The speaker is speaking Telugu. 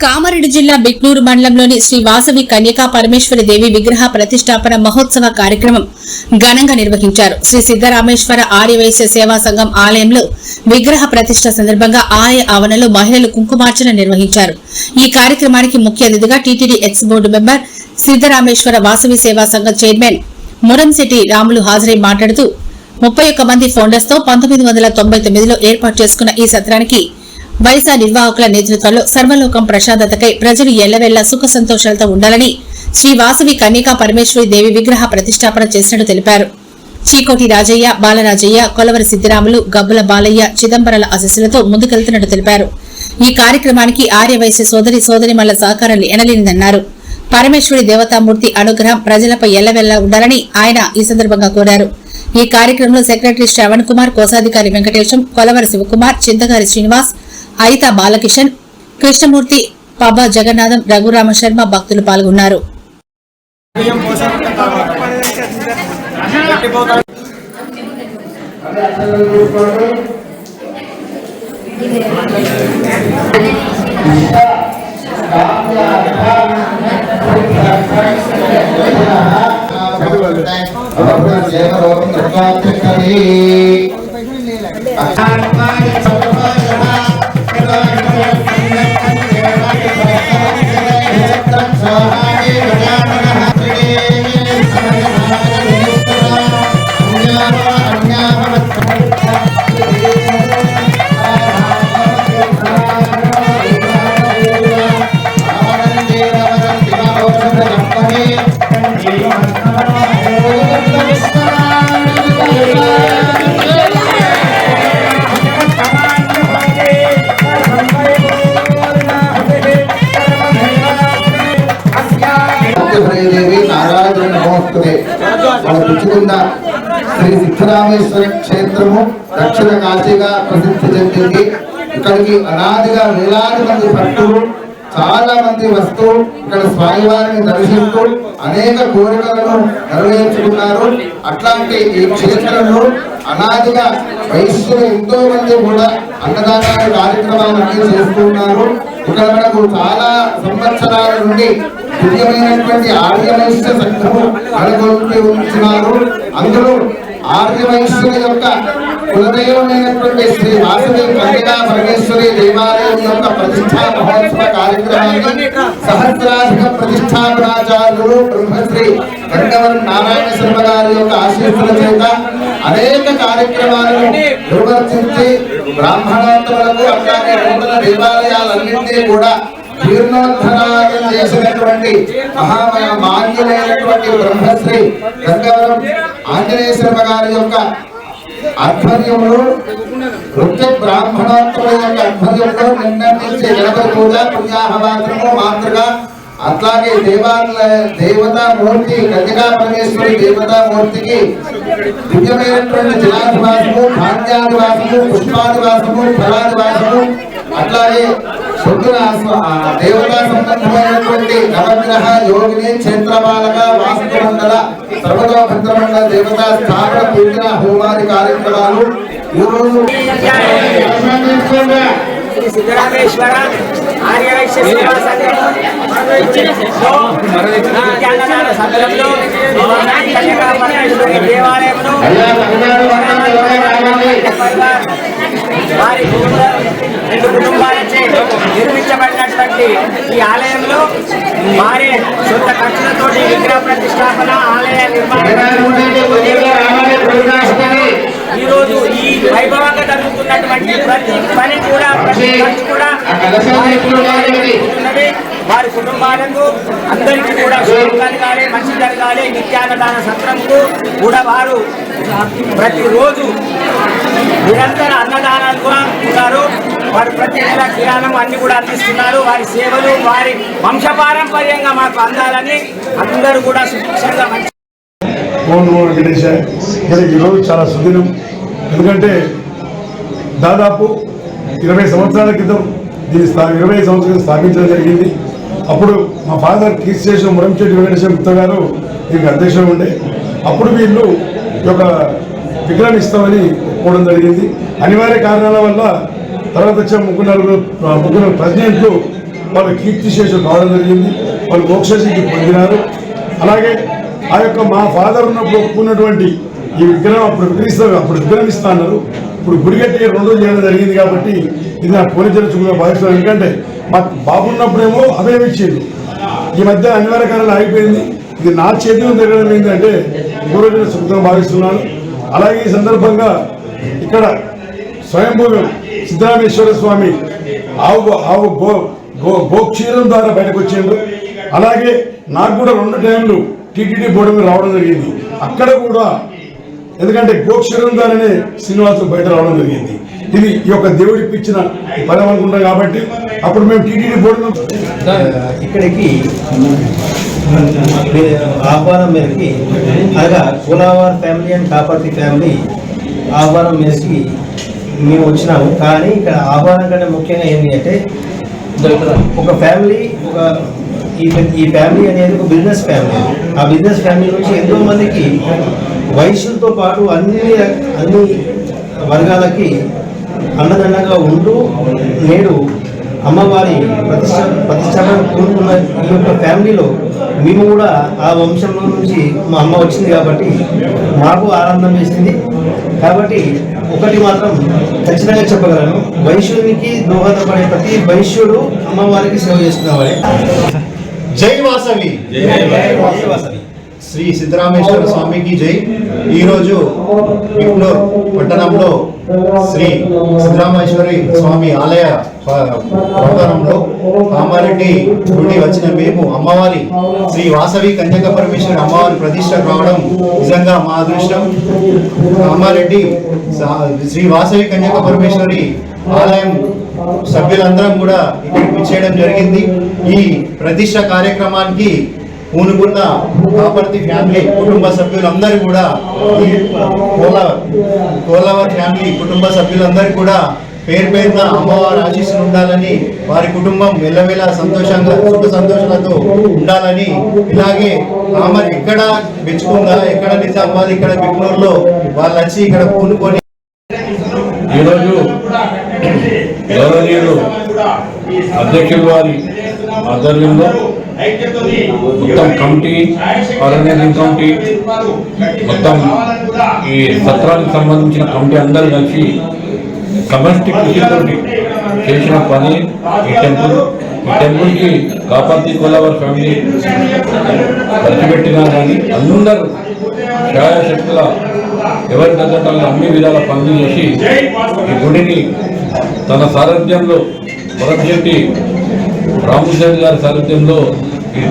కామారెడ్డి జిల్లా బిక్నూరు మండలంలోని శ్రీ వాసవి కన్యకా పరమేశ్వరి దేవి విగ్రహ ప్రతిష్టాపన మహోత్సవ కార్యక్రమం ఘనంగా నిర్వహించారు. శ్రీ సిద్దరామేశ్వర ఆర్యవైశ్య సేవా సంఘం ఆలయంలో విగ్రహ ప్రతిష్ట సందర్భంగా ఆలయ ఆవరణలో మహిళలు కుంకుమార్చన నిర్వహించారు. ఈ కార్యక్రమానికి ముఖ్య అతిథిగా TTD ex board member Siddarameshwara Vasavi Seva Sangham chairman Muramshetti Ramulu హాజరై మాట్లాడుతూ ముప్పై ఒక్క మంది ఫౌండర్స్తో పంతొమ్మిది వందల తొంభై తొమ్మిదిలో ఏర్పాటు చేసుకున్న ఈ సత్రానికి వైసా నిర్వాహకుల నేతృత్వంలో సర్వలోకం ప్రసాదతకై ప్రజలు ఎల్లవెల్లా సుఖ సంతోషాలతో ఉండాలని శ్రీ వాసవి కన్యకా పరమేశ్వరి దేవి విగ్రహ ప్రతిష్టాపన చేసినట్టు తెలిపారు. చీకోటి రాజయ్య బాలరాజయ్య కొలవరి సిద్దిరాములు గబ్బుల బాలయ్య చిదంబరాల ఆశస్సులతో ముందుకెళ్తున్నట్టు తెలిపారు. ఈ కార్యక్రమానికి ఆర్యవైశ్య సోదరి సోదరిమల్ల సహకారం ఎనలేనిదన్నారు. పరమేశ్వరి దేవతామూర్తి అనుగ్రహం ప్రజలపై ఎల్లవెల్లా ఉండాలని ఆయన ఈ సందర్భంగా కోరారు. ఈ కార్యక్రమంలో సెక్రటరీ శ్రవణ్ కుమార్ కోశాధికారి వెంకటేశం కొలవరి శివకుమార్ చింతగారి శ్రీనివాస్ అయిత బాలకిషన్ కృష్ణమూర్తి పబ్బా జగన్నాథం రఘురామ శర్మ భక్తులు పాల్గొన్నారు. దేవి మన శ్రీ సిద్ధరామేశ్వర క్షేత్రము దక్షిణ కాశీగా ప్రసిద్ధి చెందింది. ఇక్కడికి అనాదిగా వేలాది మంది భక్తులు చాలా మంది వస్తూ ఇక్కడ స్వామివారిని దర్శిస్తూ అనేక కోరికలను నెరవేర్చుకున్నారు. అట్లాంటి ఈ క్షేత్రంలో అనాదిగా వయస్సులు ఎంతో మంది కూడా అన్నదాన కార్యక్రమాలన్నీ చేస్తున్నారు ఇక్కడ మనకు చాలా సంవత్సరాల నుండి దివ్యమైనటువంటి ఆర్యవైశ్య సంఘము నెలకొల్పి ఉంచున్నారు అందులో ఆర్యవైశ్యుల యొక్క కులదైవమైనటువంటి శ్రీ వాసవి కన్యకా పరమేశ్వరి దేవాలయం యొక్క ప్రతిష్టా మహోత్సవ కార్యక్రమాన్ని సహస్రాధిక ప్రతిష్టాపనాచార్యులు బ్రహ్మశ్రీ గంగవరం నారాయణ శర్మ గారి యొక్క ఆశీస్సుల చేత అనేక కార్యక్రమాలను నిర్వర్తించి బ్రాహ్మణోత్తములకు అట్లాగే నూతన దేవాలయాలన్నింటినీ కూడా జీర్ణోద్ధరాయం చేసినటువంటి మహామయ మాన్యులైనటువంటి బ్రహ్మశ్రీ గంగవరం ఆంజనేయ శర్మ గారి యొక్క ఆధ్వర్యంలో నృత్య బ్రాహ్మణోత్తముల యొక్క ఆధ్వర్యంలో నిర్ణయించే నుంచి పూజ కూడా పుణ్యాహవాసము మాతృగా అట్లాగే దేవాలయ దేవతామూర్తి కన్యకా పరమేశ్వరి దేవతామూర్తికి దివ్యమైనటువంటి జలాధివాసము ధాన్యాధివాసము పుష్పాధివాసము ఫలాధివాసము అట్లాగే శుద్ధుల దేవతా సంబంధమైనటువంటి నవగ్రహ యోగిని క్షేత్రపాలక వాస్తుమండల సర్వతోభద్రమండల దేవతా స్థాపన పూజన హోమాది కార్యక్రమాలు ఈరోజు సిద్ధరామేశ్వర ఆర్యవైశ్య సేవా సంఘంలో దేవాలయంలో వారి కుటుంబ రెండు కుటుంబాలచే నిర్మించబడినటువంటి ఈ ఆలయంలో వారి సొంత ఖర్చులతోటి విగ్రహ ప్రతిష్టాపన ఆలయ నిర్మాణం ఈ రోజు ఈ వైభవంగా జరుగుతున్నటువంటి ప్రతి పని కూడా ప్రతి ఖర్చు కూడా. వారి కుటుంబాలకు అందరికీ కూడా శుభం కలగాలి మంచి జరగాలి. నిత్యాన్నదాన సత్రంకు కూడా వారు ప్రతిరోజు నిరంతర అన్నదానాలు కూడా ఉన్నారు వారు ప్రతి నెల కిరాణం అన్ని కూడా అందిస్తున్నారు. వారి సేవలు వారి వంశపారంపర్యంగా మాకు అందాలని అందరూ కూడా సుభిక్షంగా మంచి మరి ఈరోజు చాలా సుదినం. ఎందుకంటే దాదాపు ఇరవై సంవత్సరాల క్రితం దీన్ని స్థా ఇరవై సంవత్సరాలు స్థాపించడం జరిగింది. అప్పుడు మా ఫాదర్ కీర్తిశేషం మురంచెట్టి వెంకటేశ్వర గుప్త గారు దీనికి అధ్యక్షులు ఉండే. అప్పుడు వీళ్ళు ఈ యొక్క విగ్రహం ఇస్తామని ఒప్పుకోవడం జరిగింది. అనివార్య కారణాల వల్ల తర్వాత వచ్చే ముగ్గురు నలుగురు ముగ్గురు ప్రెసిడెంట్లు వాళ్ళు కీర్తిశేషం కావడం జరిగింది. వాళ్ళు మోక్షసిద్ధి పొందినారు. అలాగే ఆ యొక్క మా ఫాదర్ ఉన్నప్పుడు ఒప్పుకున్నటువంటి ఈ విగ్రహం అప్పుడు విగ్రహిస్తారు అప్పుడు విగ్రహం ఇస్తా అన్నారు. ఇప్పుడు గుడిగట్టి రెండు చేయడం జరిగింది కాబట్టి ఇది నా పోలీసులు చుట్టూ భావిస్తున్నాను ఎందుకంటే మా బాబు ఉన్నప్పుడేమో అభయం ఇచ్చేది. ఈ మధ్య అనివార్య కాలంలో ఆగిపోయింది. ఇది నా చేతిలో తిరగడం ఏంటంటే గురుజన సుఖంగా భావిస్తున్నాను. అలాగే ఈ సందర్భంగా ఇక్కడ స్వయంభూ సిద్ధరామేశ్వర స్వామి ఆవు ఆవు గో గో గోక్షీరం ద్వారా బయటకు వచ్చిండ్రు. అలాగే నాకు కూడా రెండు టైంలు టీటీడీ బోర్డు మీద రావడం జరిగింది. అక్కడ కూడా ఎందుకంటే గోక్షీరం ద్వారానే శ్రీనివాసులు బయట రావడం జరిగింది. ఇది ఈ యొక్క దేవుడి ఇప్పించిన పదం అనుకుంటాం కాబట్టి అప్పుడు మేము టీటీడీ బోర్డు ఇక్కడికి ఆహ్వానం మేరకి అనగా Kolavar family and Kaparthi family ఆహ్వానం మేరకి మేము వచ్చినాము. కానీ ఇక్కడ ఆహ్వానం కంటే ముఖ్యంగా ఏంటి అంటే ఒక ఫ్యామిలీ ఒక ఈ ఈ ఫ్యామిలీ అనేది ఒక బిజినెస్ ఫ్యామిలీ. ఆ బిజినెస్ ఫ్యామిలీ నుంచి ఎంతో మందికి వయసులతో పాటు అన్ని అన్ని వర్గాలకి అన్నదండగా ఉంటూ నేడు అమ్మవారి ప్రతిష్ట ప్రతిష్టాపన కోరుకున్న ఈ యొక్క ఫ్యామిలీలో మేము కూడా ఆ వంశంలో నుంచి మా అమ్మ వచ్చింది కాబట్టి మాకు ఆనందం వేసింది. కాబట్టి ఒకటి మాత్రం ఖచ్చితంగా చెప్పగలను వైశ్యునికి దోహదపడే ప్రతి వైశ్యుడు అమ్మవారికి సేవ చేసుకునేవాడే జై వాసవి. వాసవి. శ్రీ సిద్ధరామేశ్వర స్వామికి జై. ఈరోజు విక్నూర్ పట్టణంలో శ్రీ సిద్ధరామేశ్వరి స్వామి ఆలయ ప- ప్రాంగణంలో కామారెడ్డి నుండి వచ్చిన మేము అమ్మవారి శ్రీ వాసవి కన్యక పరమేశ్వరి అమ్మవారి ప్రతిష్ట కావడం నిజంగా మా అదృష్టం. కామారెడ్డి శ్రీ వాసవి కన్యక పరమేశ్వరి ఆలయం సభ్యులందరం కూడా ఇక్కడికి చేయడం జరిగింది. ఈ ప్రతిష్ట కార్యక్రమానికి పూనుకున్న కాపర్తి ఫ్యామిలీ కుటుంబ సభ్యులందరూ కూడా ఈ కోలావర్ కోలావర్ ఫ్యామిలీ కుటుంబ సభ్యులందరూ కూడా పేరు పేరున అమ్మవారి ఆశీస్సులు ఉండాలని వారి కుటుంబం వెళ్ళవేళ సంతోషంగా సుఖ సంతోషాలతో ఉండాలని ఇలాగే కామర్ ఎక్కడ మెచ్చుకుందా ఎక్కడ నిజామాబాద్ ఇక్కడ బెంగళూరులో వాళ్ళు వచ్చి ఇక్కడ పూనుకొని ఈరోజు గౌరవనీయులు అధ్యక్షుల వారి ఆధ్వర్యంలో మొత్తం కమిటీ ఆర్గనైజింగ్ కమిటీ మొత్తం ఈ సత్రానికి సంబంధించిన కమిటీ అందరూ కలిసి సమష్టి చేసిన పని ఈ టెంపుల్ ఈ టెంపుల్కి కాపాతి కోలావర్ ఫ్యామిలీ ఖర్చుపెట్టినా కానీ అందరూ ఛాయాశక్తుల ఎవరి తగ్గట్టు అన్ని విధాల పనులు చేసి ఈ గుడిని తన సారథ్యంలో భరత్ శెట్టి గారి సారథ్యంలో ఈ